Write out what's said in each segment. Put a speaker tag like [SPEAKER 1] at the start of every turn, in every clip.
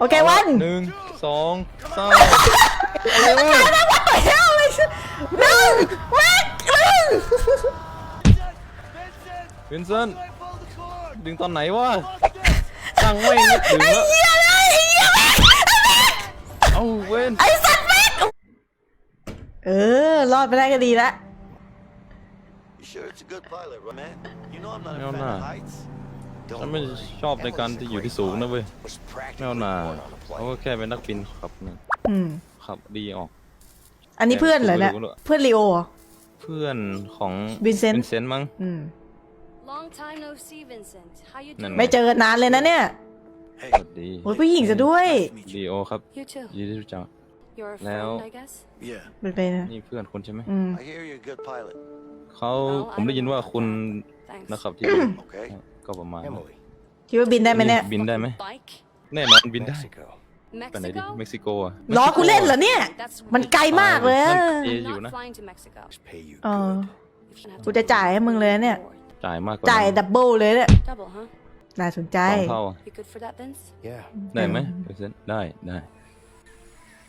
[SPEAKER 1] โอเควัน
[SPEAKER 2] หนึ่งสองสาม
[SPEAKER 1] เฮ้ยเลยหนึ่งแม็กหนึ่ง
[SPEAKER 2] วินเซนต์ดึงตอนไหนวะตั้งไม่นึกถึงแล้ว
[SPEAKER 1] เฮียเลยเฮียแม็ก
[SPEAKER 2] เอ้าเว้น
[SPEAKER 1] ไอ้สัตว์แม็กเออรอดไปได้ก็ดีละ
[SPEAKER 3] You sure it's a good pilot, right, man? You know I'm not a
[SPEAKER 2] No,
[SPEAKER 3] fan
[SPEAKER 2] no.
[SPEAKER 3] of heights.
[SPEAKER 2] ฉันไม่ชอบในการที่อยู่ที่สูงนะเว้ย
[SPEAKER 3] Was
[SPEAKER 2] ไม่เอา
[SPEAKER 3] practically
[SPEAKER 2] หนา
[SPEAKER 3] born on a
[SPEAKER 2] เขา
[SPEAKER 3] plane.
[SPEAKER 2] ก็แค่เป็นนักบินขับนี่
[SPEAKER 1] อืม
[SPEAKER 2] ขับดีออก
[SPEAKER 1] อันนี้เพื่อนเหรอเนี่ย
[SPEAKER 2] ไม่รู้อะ
[SPEAKER 1] เพื่อนลีโอเหรอ
[SPEAKER 2] เพื่อนของ
[SPEAKER 1] Vincent
[SPEAKER 2] วินเซนต์มั้ง
[SPEAKER 1] อืม
[SPEAKER 4] Long time no see, Vincent. How you
[SPEAKER 2] นั่น
[SPEAKER 4] doing?
[SPEAKER 1] ไม่เจอกันนานเลยนะเนี่ย
[SPEAKER 3] Hey,
[SPEAKER 2] สวัสดี
[SPEAKER 1] โอ้ยผู้หญิงซะด้วย
[SPEAKER 3] nice to meet
[SPEAKER 2] ดี
[SPEAKER 3] you.
[SPEAKER 2] โอครับ
[SPEAKER 4] You too.
[SPEAKER 2] ยินดีที่รู้จัก
[SPEAKER 4] You're a
[SPEAKER 2] Now-
[SPEAKER 4] friend, I guess.
[SPEAKER 3] Yeah,
[SPEAKER 1] เป็นไปนะ
[SPEAKER 2] นี่เพื่อนคุณใช่ไหม
[SPEAKER 1] อืม
[SPEAKER 3] I hear you're a good pilot.
[SPEAKER 2] เขาผมได้ยินว่าคุณ
[SPEAKER 4] Thanks.
[SPEAKER 2] นะครับที่
[SPEAKER 3] Okay.
[SPEAKER 2] ก็ประมาณนั้น
[SPEAKER 3] Emily,
[SPEAKER 1] คิดว่าบินได้ไหมเนี่ย
[SPEAKER 2] บินได้ไหม
[SPEAKER 4] Bike?
[SPEAKER 2] แน่นอนบินได้
[SPEAKER 3] Mexico.
[SPEAKER 2] ไปไหนดิ
[SPEAKER 4] Mexico?
[SPEAKER 2] เม็กซิโกอะ
[SPEAKER 1] ล้อกูเล่นเหรอเนี่ย
[SPEAKER 4] That's
[SPEAKER 1] มันไกลมากเลยอะ
[SPEAKER 2] นั่นเอ
[SPEAKER 4] I'm
[SPEAKER 2] อยู่นะ
[SPEAKER 4] not flying to Mexico.
[SPEAKER 3] Just pay you
[SPEAKER 1] เออ
[SPEAKER 3] good.
[SPEAKER 4] If you have
[SPEAKER 1] กูจะจ่ายให้มึงเลยนะเนี่ย
[SPEAKER 2] จ่ายมากกว่า
[SPEAKER 1] จ่ายดับเบิลเลยเนี่ย
[SPEAKER 4] Double, huh?
[SPEAKER 1] น่าสนใจ
[SPEAKER 2] สองเท่าอะ
[SPEAKER 4] You good for that, Vince?
[SPEAKER 3] Yeah.
[SPEAKER 2] ได้ไหมเปอร์เซ็นต์ได้ได้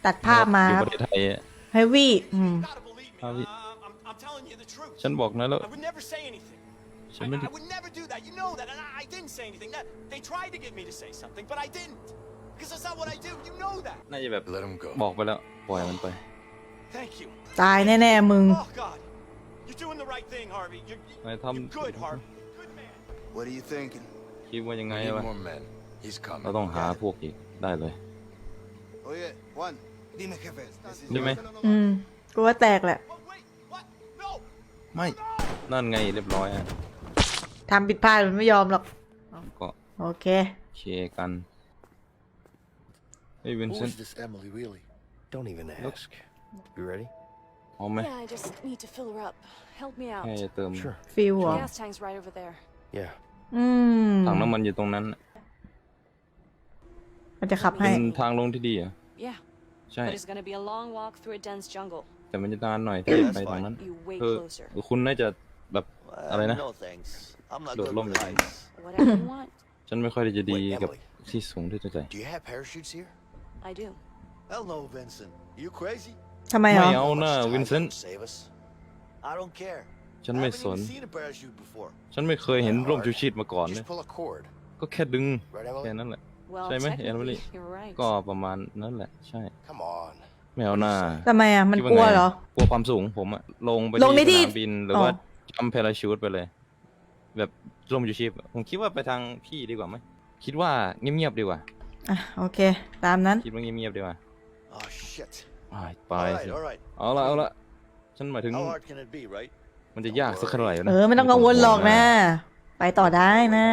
[SPEAKER 1] ตัดภาพมา
[SPEAKER 2] อยู่
[SPEAKER 1] ค
[SPEAKER 2] ป
[SPEAKER 1] รับ
[SPEAKER 2] ระเทศไทยอะ
[SPEAKER 1] เฮฟวี่อืม
[SPEAKER 5] gotta believe me.
[SPEAKER 2] How you-
[SPEAKER 5] Uh, I'm, I'm telling you the truth.
[SPEAKER 2] ฉันบอกนะแล้ว
[SPEAKER 5] I would never say anything. I,
[SPEAKER 2] ฉันไม่ได้
[SPEAKER 5] I would never do that. You know that. And I, I didn't say anything. That, they tried to get me to say something, but I didn't. Because that's not what I do. You know that.
[SPEAKER 2] น่าจะแบบ
[SPEAKER 3] Let him go.
[SPEAKER 2] บอกไปแล้วปล่อยมันไป
[SPEAKER 5] Thank you.
[SPEAKER 1] ตายแน่ๆมึง
[SPEAKER 5] Oh, God. You're doing the right thing, Harvey. You're, you-
[SPEAKER 2] นาย
[SPEAKER 5] you're
[SPEAKER 2] ทำ
[SPEAKER 5] good, Harvey. Good man.
[SPEAKER 3] What are you thinking?
[SPEAKER 2] คิดว่ายังไง
[SPEAKER 3] We need
[SPEAKER 2] วะ
[SPEAKER 3] more men. He's coming.
[SPEAKER 2] เราต้องหา
[SPEAKER 3] Got it.
[SPEAKER 2] พวกอีกได้เลย
[SPEAKER 6] Oye, Juan, dime jefe. This is
[SPEAKER 2] Dime.
[SPEAKER 1] อืมกูว่าแตกแหละ
[SPEAKER 5] What? Wait. What? No.
[SPEAKER 2] ไม่ นั่นไงเรียบร้อยอะ
[SPEAKER 1] ทำผิดพลาดมันไม่ยอมหรอก
[SPEAKER 2] ก็
[SPEAKER 1] โอเค
[SPEAKER 2] เคลียร์กันเฮ้ยวิน
[SPEAKER 3] Who
[SPEAKER 2] เซน
[SPEAKER 3] is this Emily really? Don't even
[SPEAKER 2] Looks-
[SPEAKER 3] ask. You ready?
[SPEAKER 2] พร้อมไหม
[SPEAKER 4] Yeah, I just need to fill her up. Help me out.
[SPEAKER 2] แค่จะเติม
[SPEAKER 3] Sure.
[SPEAKER 1] ฟิลเหรอ
[SPEAKER 4] Gas tank's right over there.
[SPEAKER 3] Yeah.
[SPEAKER 1] อืม
[SPEAKER 2] ถังน้ำมันอยู่ตรงนั้น
[SPEAKER 1] มันจะขับให้
[SPEAKER 2] เป็นทางลงที่ดีเหรอะ
[SPEAKER 4] Yeah.
[SPEAKER 2] ใช่
[SPEAKER 4] But it's gonna be a long walk through a dense jungle.
[SPEAKER 2] แต่มันจะนานหน่อยที่ไปทางนั้น
[SPEAKER 4] You way
[SPEAKER 2] คือ
[SPEAKER 4] closer.
[SPEAKER 2] คุณน่าจะแบบอะไรนะ
[SPEAKER 3] no thanks. I'm not
[SPEAKER 2] Look,
[SPEAKER 3] good
[SPEAKER 2] lump
[SPEAKER 3] with
[SPEAKER 2] it.
[SPEAKER 3] heights.
[SPEAKER 4] Whatever you want.
[SPEAKER 2] ฉันไม่ค่อยจะดี
[SPEAKER 3] Wait,
[SPEAKER 2] กับ
[SPEAKER 3] Emily.
[SPEAKER 2] ที่สูงที่ตัวใจ
[SPEAKER 3] Do you have parachutes here?
[SPEAKER 4] I do.
[SPEAKER 3] Hell no, Vincent. Are you crazy?
[SPEAKER 1] ทำไมเหรอ
[SPEAKER 2] ไม่เอานะ
[SPEAKER 3] How much time
[SPEAKER 2] Vincent.
[SPEAKER 3] will Save us. I don't care.
[SPEAKER 2] ฉัน
[SPEAKER 3] I
[SPEAKER 2] ไม่
[SPEAKER 3] haven't
[SPEAKER 2] สน
[SPEAKER 3] even seen a parachute before.
[SPEAKER 2] ฉันไม่เคยเห็นร่มชูชีพมาก่อน
[SPEAKER 3] Just
[SPEAKER 2] เลย
[SPEAKER 3] pull a cord.
[SPEAKER 2] ก็แค่ดึง
[SPEAKER 3] Right, Emily?
[SPEAKER 2] แค่นั้นแหละ
[SPEAKER 4] Well,
[SPEAKER 2] Say, mate,
[SPEAKER 4] technically,
[SPEAKER 2] Emily.
[SPEAKER 4] you're right.
[SPEAKER 2] ก็ประมาณนั้นแหละ ใช่
[SPEAKER 3] Come on.
[SPEAKER 2] ไม่เอาหน้า
[SPEAKER 1] ทำไมอะ มัน
[SPEAKER 2] คิด
[SPEAKER 1] กลัว
[SPEAKER 2] ไง
[SPEAKER 1] เหรอ
[SPEAKER 2] กลัวความสูงผมอะลงไป
[SPEAKER 1] ลงในที่
[SPEAKER 2] ที่สนามบินหรือว่า
[SPEAKER 1] อ๋อ
[SPEAKER 2] จัมพาราชูตไปเลย แบบร่มชูชีพอะผมคิดว่าไปทางพี่ดีกว่าไหมคิดว่าเงียบๆดีกว่า
[SPEAKER 1] อะโอเค ตามนั้น
[SPEAKER 2] คิดว่าเงียบๆดีกว่า
[SPEAKER 3] Oh shit.
[SPEAKER 2] อ้ายไป
[SPEAKER 3] All
[SPEAKER 2] สิ
[SPEAKER 3] right, all right.
[SPEAKER 2] เอาละเอาละฉันหมายถึง
[SPEAKER 3] How hard can it be, right?
[SPEAKER 2] มันจะยากสักขนาดไหนวะ
[SPEAKER 1] เออ ไม่ต้องกังวลหรอกนะ ไปต่อได้นะ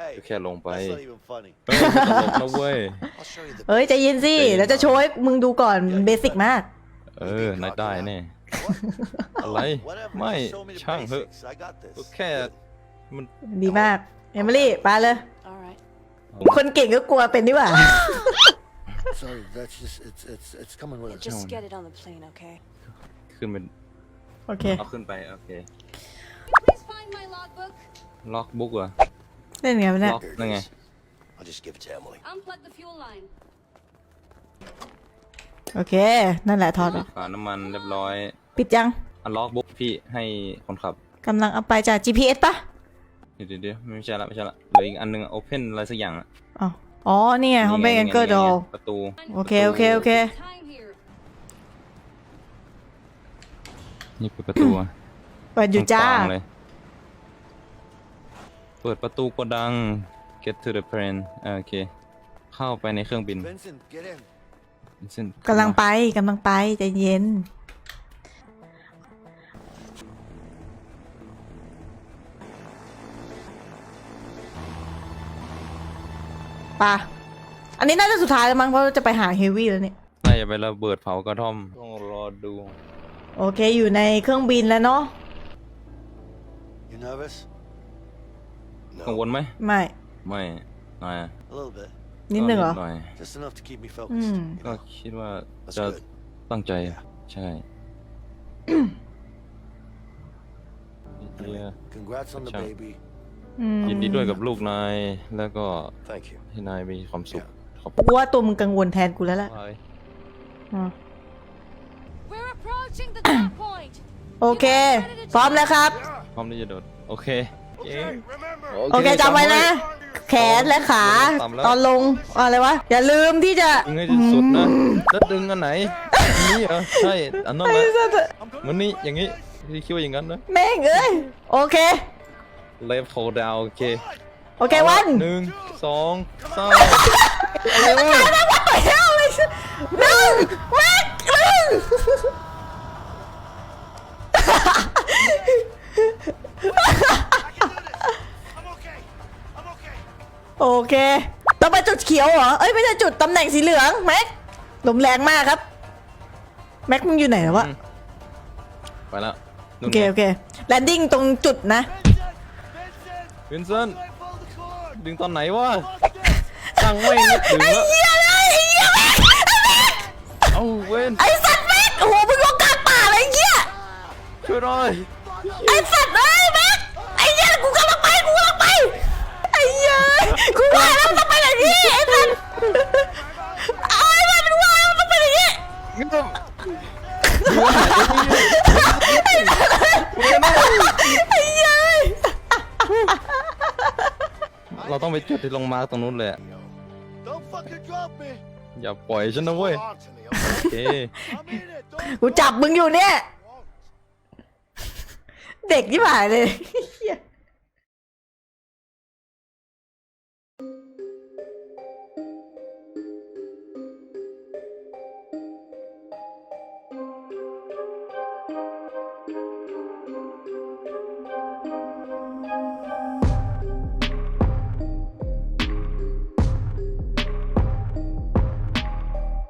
[SPEAKER 3] Hey,
[SPEAKER 2] ก็แค่ลงไป
[SPEAKER 3] that's not even funny.
[SPEAKER 2] เฮ้ยไม่ตลกนะเว้ย
[SPEAKER 3] I'll show you the
[SPEAKER 1] เอ้ย ใจเย็นสิ
[SPEAKER 2] ใจเย็น
[SPEAKER 1] แล้วจะโชว์ให้มึงดูก่อนเบสิกมาก
[SPEAKER 2] เออนายได้แน่
[SPEAKER 3] What?
[SPEAKER 2] อะไร
[SPEAKER 3] Whatever.
[SPEAKER 2] ไม่
[SPEAKER 3] Just show me the
[SPEAKER 2] ช่างเถอะ
[SPEAKER 3] basics. I got this.
[SPEAKER 2] ก็แค่มัน
[SPEAKER 1] ดีมาก เอมิลี่ไปเลย
[SPEAKER 4] All right.
[SPEAKER 1] คนเก่งก็กลัวเป็นนี่หว่า
[SPEAKER 3] Sorry, that's just it's it's it's coming with us.
[SPEAKER 4] Just get it on the plane, okay?
[SPEAKER 2] ขึ้นเป็น
[SPEAKER 1] โอเค
[SPEAKER 2] เอาขึ้นไป โอเค
[SPEAKER 4] Please find my logbook.
[SPEAKER 2] ล็อกบุ๊กเหรอ
[SPEAKER 1] เล่นไงวะเนี่ย
[SPEAKER 2] ล็อก
[SPEAKER 3] Here it
[SPEAKER 2] นั่นไง
[SPEAKER 3] is. I'll just give it to Emily.
[SPEAKER 4] Unplug the fuel line.
[SPEAKER 1] โอเค นั่นแหละทอดเหรอ
[SPEAKER 2] ฝาน้ำมันเรียบร้อย
[SPEAKER 1] ปิดยัง
[SPEAKER 2] อันล็อกบุ๊กพี่ให้คนขับ
[SPEAKER 1] กำลังเอาไปจาก GPS ปะ
[SPEAKER 2] เดี๋ยวเดี๋ยวเดี๋ยวไม่ใช่ละไม่ใช่ละเหลืออีกอันหนึงโอเพนอะไรสักอย่างอะ
[SPEAKER 1] อ๋ออ๋อนี่ไงเขาเป็นแองเกอร์ดอล
[SPEAKER 2] ประตู
[SPEAKER 1] โอเค โอเค โอเค
[SPEAKER 4] Time here.
[SPEAKER 2] นี่เปิดประตูอะ
[SPEAKER 1] เปิดอยู่จ้า
[SPEAKER 2] กว้งๆเลยเปิดประตูกระดัง get to the plane อ่าโอเค เข้าไปในเครื่องบิน
[SPEAKER 3] Vincent, get in.
[SPEAKER 1] กำลังไปกำลังไปใจเย็น ปะอันนี้น่าจะสุดท้ายแล้วมั้งเพราะจะไปหาเฮฟวี่แล้วเนี่ย
[SPEAKER 2] น่าจะไประเบิดเผากระท่อม ต้องรอดู
[SPEAKER 1] โอเคอยู่ในเครื่องบินแล้วเนาะ
[SPEAKER 3] You nervous?
[SPEAKER 2] กังวลไหม
[SPEAKER 1] ไม่
[SPEAKER 2] ไม่นาย
[SPEAKER 3] A little bit.
[SPEAKER 1] นิดนึงเหรอ
[SPEAKER 2] ก็ดน่อย
[SPEAKER 3] Just enough to keep me
[SPEAKER 1] อื
[SPEAKER 3] focused.
[SPEAKER 1] ม
[SPEAKER 3] You
[SPEAKER 2] ก็
[SPEAKER 3] know?
[SPEAKER 2] คิดว่า
[SPEAKER 3] That's
[SPEAKER 2] จะ
[SPEAKER 3] good.
[SPEAKER 2] ตั้งใจใช่
[SPEAKER 3] Anyway, congrats on the
[SPEAKER 2] Ciao.
[SPEAKER 3] baby.
[SPEAKER 1] อืม
[SPEAKER 2] ยินดีด้วยกับลูกนาย แล้วก็
[SPEAKER 3] Thank you.
[SPEAKER 2] ให้นายมีความสุข
[SPEAKER 3] Yeah.
[SPEAKER 2] ขอบ
[SPEAKER 1] กูว่าตัวมึงกังวลแทนกูแล้วล่ะ
[SPEAKER 2] ไป
[SPEAKER 1] อะ
[SPEAKER 4] We're approaching the top point.
[SPEAKER 1] โอเค พร้อมแล้วครับ
[SPEAKER 2] พร้อมที่จะโดด โอเคเก่ง
[SPEAKER 1] โอเคจำไว้นะ แขนและขา
[SPEAKER 2] ต่ำแล้ว
[SPEAKER 1] ตอนลงอะไรวะ อย่าลืมที่จะ
[SPEAKER 2] ดึงให้ที่สุดนะแล้วดึงอันไหนอันนี้เหรอใช่อันนั้นแหละ
[SPEAKER 1] ไอ้สัส
[SPEAKER 2] เหมันนี่อย่างนี้ที่คิดว่าอย่างนั้นนะ
[SPEAKER 1] แม่งเอ้ยโอเค
[SPEAKER 2] left hold down โอเค
[SPEAKER 1] โอเควัน
[SPEAKER 2] หนึ่งสองสามอะไรวะ
[SPEAKER 1] โอเค ต้องไปจุดเขียวเหรอ เอ้ยไม่ใช่จุดตำแหน่งสีเหลืองแม็กลมแรงมากครับ แม็กมึงอยู่ไหนแล้ววะ
[SPEAKER 2] ไปแล้ว
[SPEAKER 1] โอเคโอเค แลนดิ้งตรงจุดนะ
[SPEAKER 2] วินเซน
[SPEAKER 6] I pulled the cord.
[SPEAKER 2] ดึงตอนไหนวะตั้งไม่นึกถึง
[SPEAKER 1] ไอ้
[SPEAKER 2] แล้ว
[SPEAKER 1] เหี้ยเลยไอ้เหี้ยแม็ก
[SPEAKER 2] เอ้าเว้น
[SPEAKER 1] ไอ้สัตว์แม็กโอ้โหมึงลงกลางป่าเลยไอ้เหี้ย
[SPEAKER 2] ช่วยหน่อย
[SPEAKER 1] ไอ้สัตว์เอ้ยแม็กไอ้เหี้ยกูกำลังไปกูกำลังไปไอ้เหี้ยกูว่าแล้วมันต้องไปอย่างนี้ไอ้สัตว์เอาไอ้มันมันว่าแล้วมันต้องไปอย่างนี้
[SPEAKER 2] งั้นก็ดูหายไปนี่
[SPEAKER 1] ไอ้เหี้ย
[SPEAKER 2] เรา ต้องไปจุดที่ลงมาร์กตรงนู้นเลยอะอย่าปล่อยฉันนะเว้ยโอเค
[SPEAKER 1] กูจับมึงอยู่เนี่ย เด็กที่หายเลย